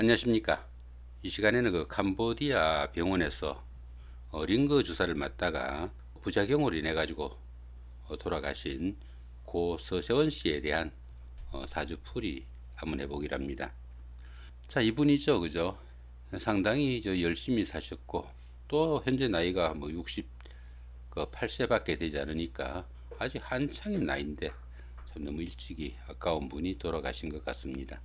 안녕하십니까. 이 시간에는 그 캄보디아 병원에서 어, 링거 주사를 맞다가 부작용으로 인해 가지고 어, 돌아가신 고 서세원 씨에 대한 어, 사주풀이 한번 해보기로 합니다. 자, 이분이죠. 그죠? 상당히 저 열심히 사셨고 또 현재 나이가 뭐 60, 그 8세밖에 되지 않으니까 아직 한창인 나이인데 참 너무 일찍이 아까운 분이 돌아가신 것 같습니다.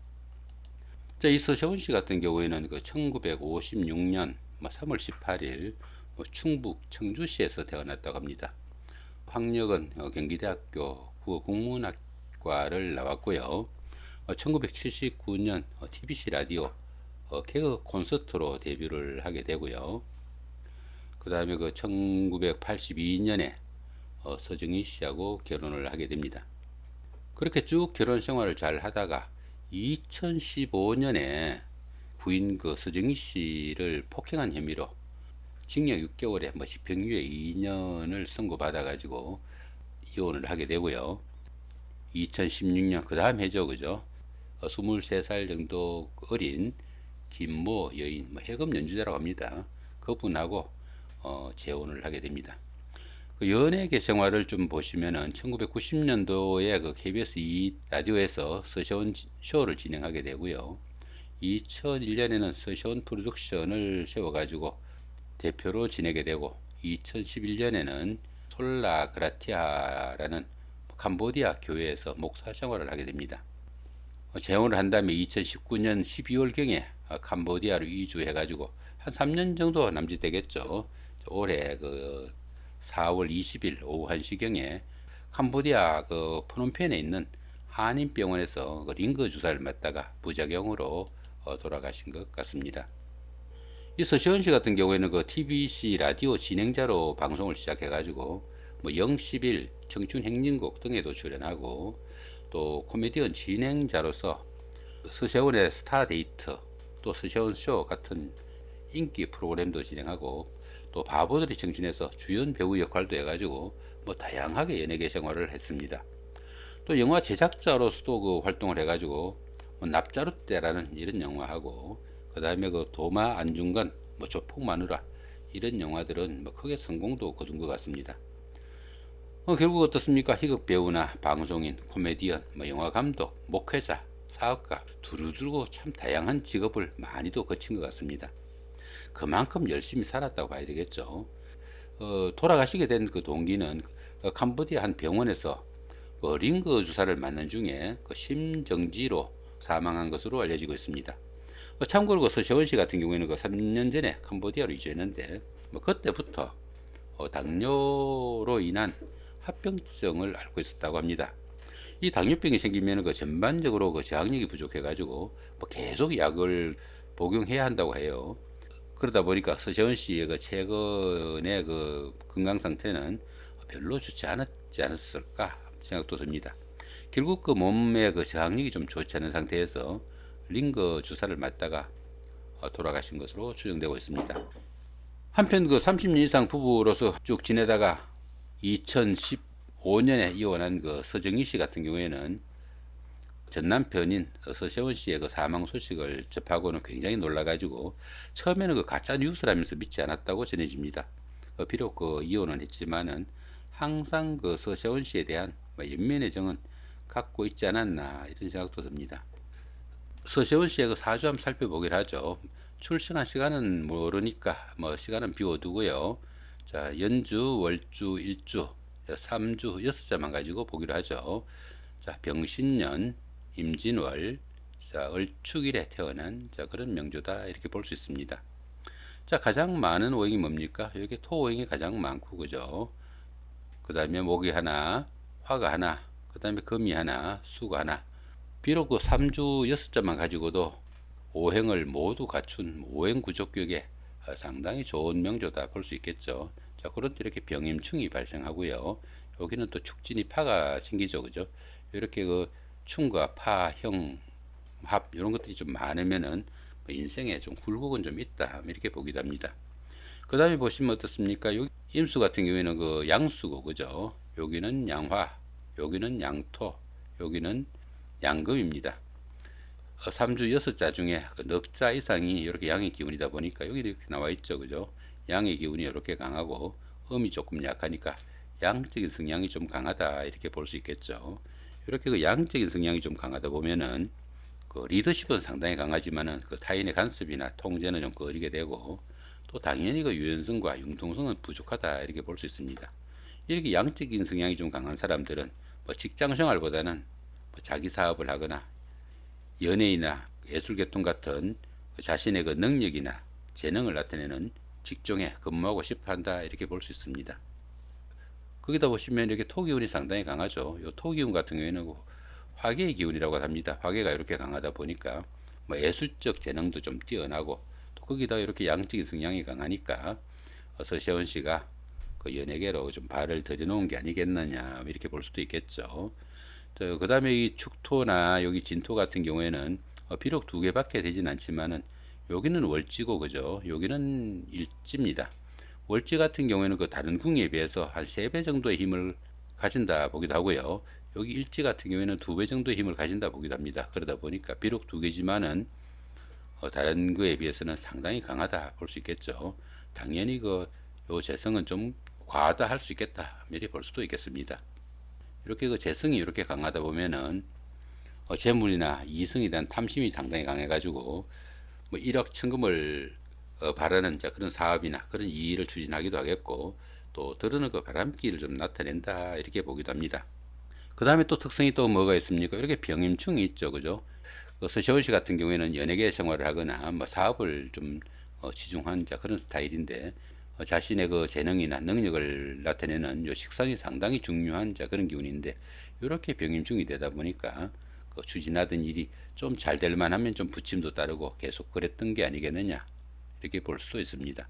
자, 이 서세원 씨 같은 경우에는 그 1956년 3월 18일 뭐 충북 청주시에서 태어났다고 합니다. 학력은 어, 경기대학교 국어국문학과를 나왔고요. 1979년 TBC 라디오 어, 개그 콘서트로 데뷔를 하게 되고요. 그 다음에 그 1982년에 어, 서정희 씨하고 결혼을 하게 됩니다. 그렇게 쭉 결혼 생활을 잘 하다가 2015년에 부인 그 서정희 씨를 폭행한 혐의로 징역 6개월에 뭐 집행유예 2년을 선고받아 가지고 이혼을 하게 되고요. 2016년 그 다음 해죠, 그죠? 어, 23살 정도 어린 김모 여인, 뭐 해금 연주자라고 합니다. 그분하고 어, 재혼을 하게 됩니다. 그 연예계 생활을 좀 보시면은 1990년도에 그 KBS 2 라디오에서 서시온 쇼를 진행하게 되고요. 2001년에는 서시온 프로덕션을 세워가지고 대표로 지내게 되고 2011년에는 솔라그라티아라는 캄보디아 교회에서 목사 생활을 하게 됩니다. 어, 재혼을 한 다음에 2019년 12월경에 캄보디아로 이주해가지고 한 3년 정도 남짓 되겠죠. 올해 그 4월 20일 오후 1시경에 캄보디아 그 프놈펜에 있는 한인병원에서 그 링거 주사를 맞다가 부작용으로 어, 돌아가신 것 같습니다. 이 서시원 씨 같은 경우에는 그 TBC 라디오 진행자로 방송을 시작해가지고 뭐 영십일, 청춘 행진곡 등에도 출연하고 또 코미디언 진행자로서 서세원의 스타 데이트 또 서세원 쇼 같은 인기 프로그램도 진행하고 또 바보들이 청춘에서 주연 배우 역할도 해가지고 뭐 다양하게 연예계 생활을 했습니다. 또 영화 제작자로서도 그 활동을 해가지고 뭐 납자루떼라는 이런 영화하고 그 다음에 그 도마 안중근 뭐 조폭 마누라 이런 영화들은 뭐 크게 성공도 거둔 것 같습니다. 어, 결국 어떻습니까? 희극 배우나 방송인, 코미디언, 뭐 영화 감독, 목회자, 사업가 두루두루 참 다양한 직업을 많이도 거친 것 같습니다. 그만큼 열심히 살았다고 봐야 되겠죠. 어, 돌아가시게 된 그 동기는 그 캄보디아 한 병원에서 그 링거 주사를 맞는 중에 그 심정지로 사망한 것으로 알려지고 있습니다. 어, 참고로 그 서시원 씨 같은 경우에는 그 3년 전에 캄보디아로 이주했는데 뭐 그때부터 어, 당뇨로 인한 합병증을 앓고 있었다고 합니다. 이 당뇨병이 생기면 그 전반적으로 그 저항력이 부족해가지고 뭐 계속 약을 복용해야 한다고 해요. 그러다 보니까 서재원 씨의 그 최근의 그 건강 상태는 별로 좋지 않았지 않았을까 생각도 듭니다. 결국 그 몸의 그 저항력이 좀 좋지 않은 상태에서 링거 주사를 맞다가 돌아가신 것으로 추정되고 있습니다. 한편 그 30년 이상 부부로서 쭉 지내다가 2015년에 이혼한 그 서정희 씨 같은 경우에는 전 남편인 서세원 씨의 그 사망 소식을 접하고는 굉장히 놀라가지고 처음에는 그 가짜 뉴스라면서 믿지 않았다고 전해집니다. 어, 비록 그 이혼은 했지만은 항상 그 서세원 씨에 대한 뭐 연면의 정은 갖고 있지 않았나 이런 생각도 듭니다. 서세원 씨의 그 사주 한번 살펴보기로 하죠. 출생한 시간은 모르니까 뭐 시간은 비워두고요. 자 연주, 월주, 일주, 삼주 여섯 자만 가지고 보기로 하죠. 자 병신년, 임진월, 자 을축일에 태어난 자 그런 명조다 이렇게 볼 수 있습니다. 자 가장 많은 오행이 뭡니까? 여기 토오행이 가장 많고 그죠? 그 다음에 목이 하나, 화가 하나, 그 다음에 금이 하나, 수가 하나. 비록 그 3주 6자만 가지고도 오행을 모두 갖춘 오행 구조격에 상당히 좋은 명조다 볼 수 있겠죠. 자, 그런데 이렇게 병임충이 발생하고요. 여기는 또 축진이 파가 생기죠. 그죠? 이렇게 그 충과 파, 형, 합, 이런 것들이 좀 많으면은 뭐 인생에 좀 굴곡은 좀 있다. 이렇게 보기도 합니다. 그 다음에 보시면 어떻습니까? 여기 임수 같은 경우에는 그 양수고, 그죠? 여기는 양화, 여기는 양토, 여기는 양금입니다. 어, 3주 6자 중에 그 넉자 이상이 이렇게 양의 기운이다 보니까 여기 이렇게 나와 있죠. 그죠? 양의 기운이 이렇게 강하고 음이 조금 약하니까 양적인 성향이 좀 강하다 이렇게 볼 수 있겠죠. 이렇게 그 양적인 성향이 좀 강하다 보면은 그 리더십은 상당히 강하지만은 그 타인의 간섭이나 통제는 좀 거리게 되고 또 당연히 그 유연성과 융통성은 부족하다 이렇게 볼 수 있습니다. 이렇게 양적인 성향이 좀 강한 사람들은 뭐 직장 생활보다는 뭐 자기 사업을 하거나 연예이나 예술계통 같은 그 자신의 그 능력이나 재능을 나타내는 직종에 근무하고 싶어 한다 이렇게 볼 수 있습니다. 거기다 보시면 이렇게 토기운이 상당히 강하죠. 요 토기운 같은 경우에는 그 화계의 기운이라고 합니다. 화계가 이렇게 강하다 보니까 뭐 예술적 재능도 좀 뛰어나고 또 거기다 이렇게 양적인 성향이 강하니까 서시원 씨가 그 연예계로 좀 발을 들여놓은 게 아니겠느냐 이렇게 볼 수도 있겠죠. 그 다음에 이 축토나 여기 진토 같은 경우에는 어, 비록 두 개밖에 되진 않지만은 여기는 월지고 그죠? 여기는 일지입니다. 월지 같은 경우에는 그 다른 궁에 비해서 한 세 배 정도의 힘을 가진다 보기도 하고요. 여기 일지 같은 경우에는 두 배 정도의 힘을 가진다 보기도 합니다. 그러다 보니까 비록 두 개지만은 어, 다른 거에 비해서는 상당히 강하다 볼 수 있겠죠. 당연히 그 요 재성은 좀 과하다 할 수 있겠다 미리 볼 수도 있겠습니다. 이렇게 그 재성이 이렇게 강하다 보면은 어, 재물이나 이성에 대한 탐심이 상당히 강해가지고 뭐 1억 천금을 어, 바라는 자 그런 사업이나 그런 일을 추진하기도 하겠고 또 들으는 그 바람기를 좀 나타낸다 이렇게 보기도 합니다. 그 다음에 또 특성이 또 뭐가 있습니까? 이렇게 병임충이 있죠, 그죠? 그 서시원 씨 같은 경우에는 연예계 생활을 하거나 뭐 사업을 좀 어, 치중한 자 그런 스타일인데 어, 자신의 그 재능이나 능력을 나타내는 요 식상이 상당히 중요한 자 그런 기운인데 이렇게 병임충이 되다 보니까 그 추진하던 일이 좀 잘 될 만하면 좀 부침도 따르고 계속 그랬던 게 아니겠느냐 이렇게 볼 수도 있습니다.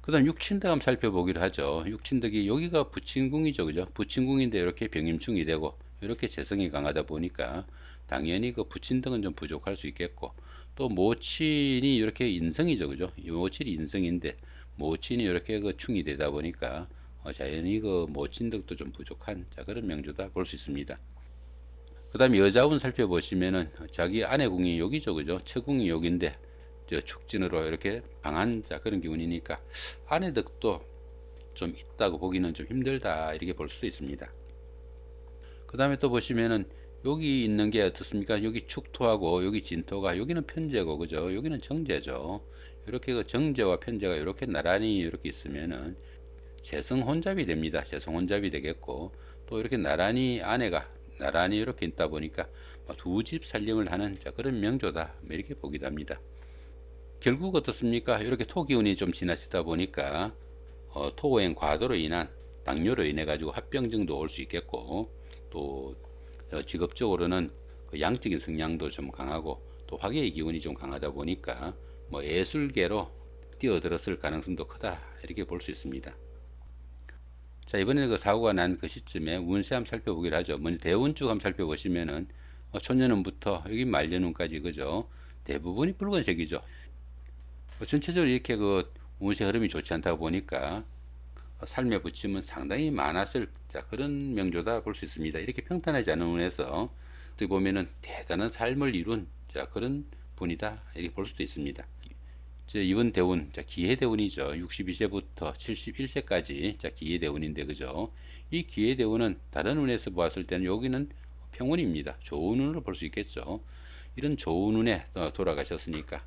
그 다음 육친덕 한번 살펴보기로 하죠. 육친덕이 여기가 부친궁이죠, 그죠? 부친궁인데 이렇게 병임충이 되고 이렇게 재성이 강하다 보니까 당연히 그 부친덕은 좀 부족할 수 있겠고 또 모친이 이렇게 인성이죠, 그죠? 이 모친이 인성인데 모친이 이렇게 그 충이 되다 보니까 어, 자연히 그 모친덕도 좀 부족한 자 그런 명조다 볼 수 있습니다. 그 다음에 여자운 살펴보시면은 자기 아내 궁이 여기죠, 그죠? 처궁이 여기인데 저 축진으로 이렇게 강한 자 그런 기운이니까 아내 덕도 좀 있다고 보기는 좀 힘들다 이렇게 볼 수도 있습니다. 그 다음에 또 보시면은 여기 있는 게 어떻습니까? 여기 축토하고 여기 진토가 여기는 편제고 그죠? 여기는 정제죠. 이렇게 그 정제와 편제가 이렇게 나란히 이렇게 있으면은 재성 혼잡이 됩니다. 재성 혼잡이 되겠고 또 이렇게 나란히 아내가 나란히 이렇게 있다 보니까 두 집 살림을 하는 자 그런 명조다 뭐 이렇게 보기도 합니다. 결국 어떻습니까? 이렇게 토기운이 좀 지나치다 보니까 어, 토오행 과도로 인한 당뇨로 인해 가지고 합병증도 올 수 있겠고 또 어, 직업적으로는 그 양적인 성향도 좀 강하고 또 화계의 기운이 좀 강하다 보니까 뭐 예술계로 뛰어들었을 가능성도 크다 이렇게 볼 수 있습니다. 자 이번에는 그 사고가 난 그 시점에 운세 한번 살펴보기로 하죠. 먼저 대운쭉 한번 살펴보시면은 어, 초년운부터 여기 말년운까지 그죠. 대부분이 붉은색이죠. 뭐 전체적으로 이렇게 그 운세 흐름이 좋지 않다 보니까 삶의 부침은 상당히 많았을 자 그런 명조다 볼 수 있습니다. 이렇게 평탄하지 않은 운에서 어떻게 보면은 대단한 삶을 이룬 자 그런 분이다 이렇게 볼 수도 있습니다. 자, 이번 대운 자 기해 대운이죠. 62세부터 71세까지 자 기해 대운인데 그죠? 이 기해 대운은 다른 운에서 보았을 때는 여기는 평운입니다. 좋은 운으로 볼 수 있겠죠. 이런 좋은 운에 돌아가셨으니까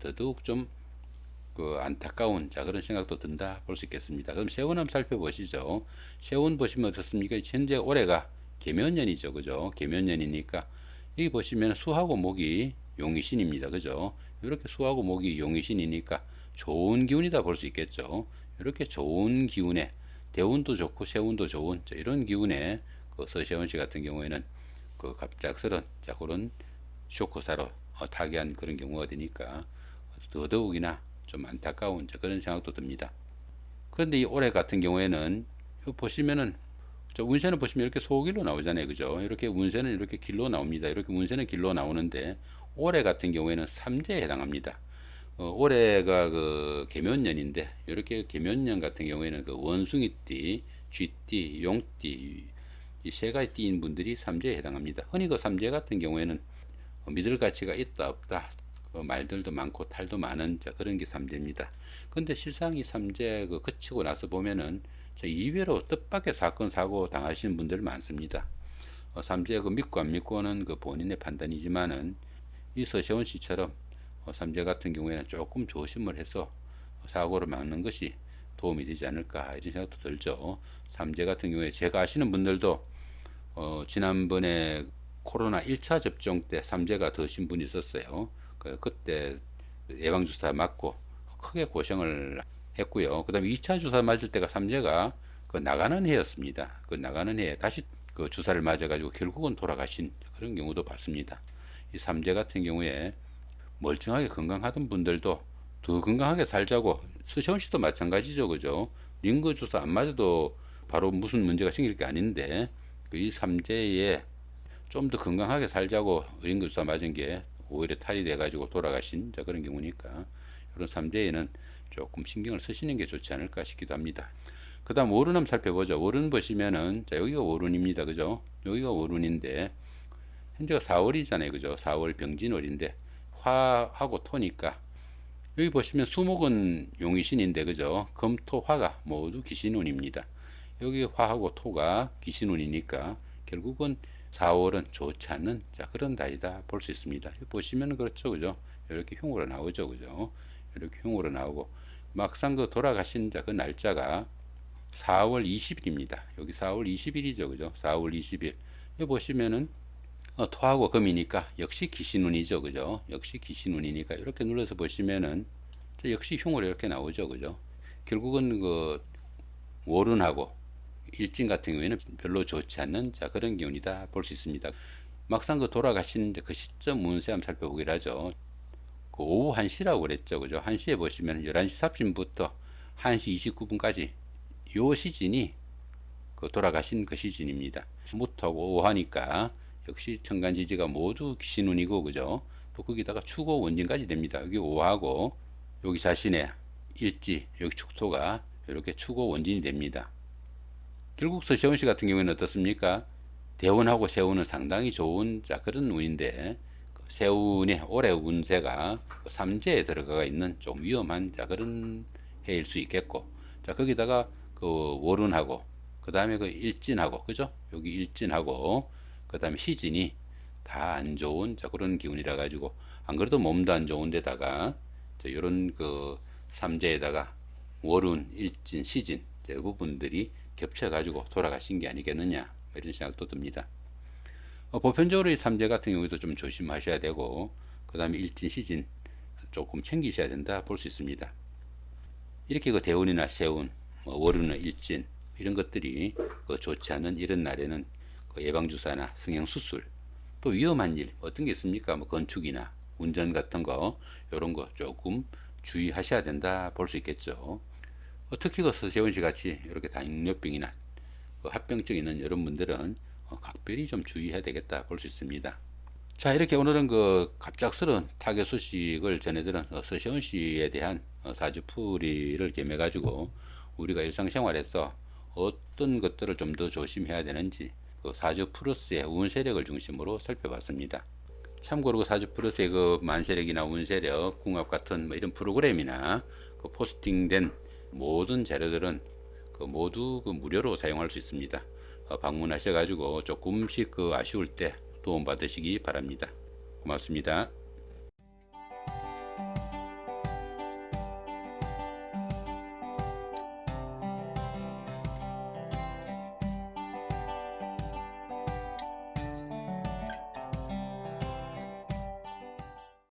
더더욱 좀 그 안타까운 자 그런 생각도 든다 볼 수 있겠습니다. 그럼 세운 한번 살펴보시죠. 세운 보시면 어떻습니까? 현재 올해가 개면년이죠, 그죠? 개면년이니까 여기 보시면 수하고 목이 용의신입니다, 그죠? 이렇게 수하고 목이 용의신이니까 좋은 기운이다 볼 수 있겠죠. 이렇게 좋은 기운에 대운도 좋고 세운도 좋은 자, 이런 기운에 그 서세원 씨 같은 경우에는 그 갑작스런 자 그런 쇼크사로 어, 타기한 그런 경우가 되니까 더더욱이나 좀 안타까운 그런 생각도 듭니다. 그런데 이 올해 같은 경우에는 보시면은 운세는 보시면 이렇게 소길로 나오잖아요. 그죠? 이렇게 운세는 이렇게 길로 나옵니다. 이렇게 운세는 길로 나오는데 올해 같은 경우에는 삼재에 해당합니다. 어, 올해가 그 개면년인데 이렇게 개면년 같은 경우에는 그 원숭이띠, 쥐띠, 용띠 이 세 가지 띠인 분들이 삼재에 해당합니다. 흔히 그 삼재 같은 경우에는 어, 믿을 가치가 있다 없다 그 말들도 많고 탈도 많은 자, 그런 게 삼재입니다. 근데 실상 이 삼재 그 거치고 나서 보면은 자, 이외로 뜻밖의 사건 사고 당하시는 분들 많습니다. 어, 삼재 그 믿고 안 믿고는 그 본인의 판단이지만은 이 서시원 씨처럼 어, 삼재 같은 경우에는 조금 조심을 해서 사고를 막는 것이 도움이 되지 않을까 이런 생각도 들죠. 삼재 같은 경우에 제가 아시는 분들도 어, 지난번에 코로나 1차 접종 때 삼재가 드신 분이 있었어요. 그, 그때 예방주사 맞고 크게 고생을 했고요. 그 다음에 2차 주사 맞을 때가 삼재가 그 나가는 해였습니다. 그 나가는 해에 다시 그 주사를 맞아가지고 결국은 돌아가신 그런 경우도 봤습니다. 이 삼재 같은 경우에 멀쩡하게 건강하던 분들도 더 건강하게 살자고 수시원 씨도 마찬가지죠, 그죠? 링거 주사 안 맞아도 바로 무슨 문제가 생길 게 아닌데 그이 삼재에 좀 더 건강하게 살자고 링거 주사 맞은 게 오히려 탈이 돼가지고 돌아가신 자 그런 경우니까 이런 삼재에는 조금 신경을 쓰시는 게 좋지 않을까 싶기도 합니다. 그 다음 오른 한번 살펴보죠. 오른 보시면은 자 여기가 오른입니다. 그죠? 여기가 오른인데 현재가 4월이잖아요. 그죠? 4월 병진월인데 화하고 토니까 여기 보시면 수목은 용의신인데 그죠? 금, 토, 화가 모두 기신운입니다. 여기 화하고 토가 기신운이니까 결국은 4월은 좋지 않는 자 그런 달이다 볼 수 있습니다. 보시면 그렇죠, 그죠? 이렇게 흉으로 나오죠, 그죠? 이렇게 흉으로 나오고 막상 그 돌아가신 자 그 날짜가 4월 20일입니다. 여기 4월 20일이죠, 그죠? 4월 20일. 여기 보시면은 어, 토하고 금이니까 역시 기신운이죠, 그죠? 역시 기신운이니까 이렇게 눌러서 보시면은 자, 역시 흉으로 이렇게 나오죠, 그죠? 결국은 그 월운하고 일진 같은 경우에는 별로 좋지 않는 자 그런 기운이다 볼 수 있습니다. 막상 그 돌아가신 그 시점 운세 한번 살펴보기로 하죠. 그 오후 1시라고 그랬죠. 그죠? 1시에 보시면 11시 30분부터 1시 29분까지 요 시즌이 그 돌아가신 그 시즌입니다. 무토하고 오하니까 역시 천간지지가 모두 기신운이고 그죠? 또 거기다가 추고 원진까지 됩니다. 여기 오하고 여기 자신의 일지 여기 축토가 이렇게 추고 원진이 됩니다. 결국 서시원 씨 같은 경우에는 어떻습니까? 대운하고 세운은 상당히 좋은 자 그런 운인데 그 세운의 올해 운세가 그 삼재에 들어가 있는 좀 위험한 자 그런 해일 수 있겠고 자 거기다가 그 월운하고 그 다음에 그 일진하고 그죠? 여기 일진하고 그 다음에 시진이 다 안 좋은 자 그런 기운이라 가지고 안 그래도 몸도 안 좋은데다가 자 요런 그 삼재에다가 월운, 일진, 시진 이 부분들이 겹쳐가지고 돌아가신 게 아니겠느냐 이런 생각도 듭니다. 어, 보편적으로 이 삼재 같은 경우에도 좀 조심하셔야 되고 그 다음에 일진, 시진 조금 챙기셔야 된다 볼 수 있습니다. 이렇게 그 대운이나 세운, 뭐 월운이나 일진 이런 것들이 그 좋지 않은 이런 날에는 그 예방주사나 성형수술 또 위험한 일 어떤 게 있습니까? 뭐 건축이나 운전 같은 거 이런 거 조금 주의하셔야 된다 볼 수 있겠죠. 어, 특히 그 서세원 씨 같이 이렇게 당뇨병이나 그 합병증 있는 여러분 분들은 어, 각별히 좀 주의해야 되겠다 볼 수 있습니다. 자 이렇게 오늘은 그 갑작스런 타격 소식을 전해드린 어, 서시원 씨에 대한 어, 사주풀이를 겸해 가지고 우리가 일상생활에서 어떤 것들을 좀 더 조심해야 되는지 그 사주 플러스의 운 세력을 중심으로 살펴봤습니다. 참고로 그 사주 플러스의 그 만세력이나 운 세력, 궁합 같은 뭐 이런 프로그램이나 그 포스팅된 모든 자료들은 그 모두 그 무료로 사용할 수 있습니다. 어, 방문하셔 가지고 조금씩 그 아쉬울 때 도움 받으시기 바랍니다. 고맙습니다.